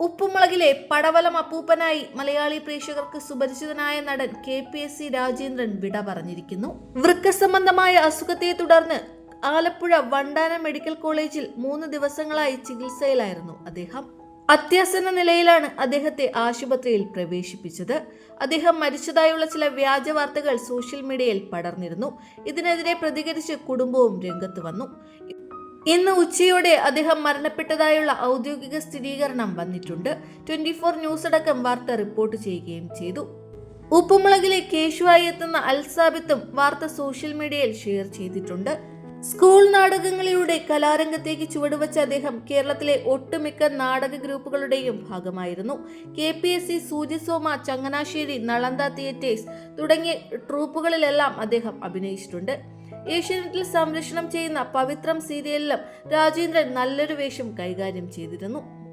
ഉപ്പുമുളകിലെ പടവലം അപ്പൂപ്പനായി മലയാളി പ്രേക്ഷകർക്ക് സുപരിചിതനായ നടൻ K P S C Rajendran വിട പറഞ്ഞിരിക്കുന്നു. വൃക്ക സംബന്ധമായ അസുഖത്തെ തുടർന്ന് ആലപ്പുഴ വണ്ടാന മെഡിക്കൽ കോളേജിൽ മൂന്ന് ദിവസങ്ങളായി ചികിത്സയിലായിരുന്നു അദ്ദേഹം. അത്യാസന്ന നിലയിലാണ് അദ്ദേഹത്തെ ആശുപത്രിയിൽ പ്രവേശിപ്പിച്ചത്. അദ്ദേഹം മരിച്ചതായുള്ള ചില വ്യാജ വാർത്തകൾ സോഷ്യൽ മീഡിയയിൽ പടർന്നിരുന്നു. ഇതിനെതിരെ പ്രതികരിച്ച് കുടുംബവും രംഗത്ത് വന്നു. ഇന്ന് ഉച്ചയോടെ അദ്ദേഹം മരണപ്പെട്ടതായുള്ള ഔദ്യോഗിക സ്ഥിരീകരണം വന്നിട്ടുണ്ട്. ട്വന്റി ഫോർ ന്യൂസ് അടക്കം വാർത്ത റിപ്പോർട്ട് ചെയ്യുകയും ചെയ്തു. ഉപ്പുമുളകിലെ കേശുവായി എത്തുന്ന അൽസാബിത്തും വാർത്ത സോഷ്യൽ മീഡിയയിൽ ഷെയർ ചെയ്തിട്ടുണ്ട്. സ്കൂൾ നാടകങ്ങളിലൂടെ കലാരംഗത്തേക്ക് ചുവടുവച്ച അദ്ദേഹം കേരളത്തിലെ ഒട്ടുമിക്ക നാടക ഗ്രൂപ്പുകളുടെയും ഭാഗമായിരുന്നു. K P S C Suryasoma Changanassery Nalanda theatres തുടങ്ങിയ ട്രൂപ്പുകളിലെല്ലാം അദ്ദേഹം അഭിനയിച്ചിട്ടുണ്ട്. ഏഷ്യാനെറ്റിൽ സംരക്ഷണം ചെയ്യുന്ന പവിത്രം സീരിയലിലും രാജേന്ദ്രൻ നല്ലൊരു വേഷം കൈകാര്യം ചെയ്തിരുന്നു.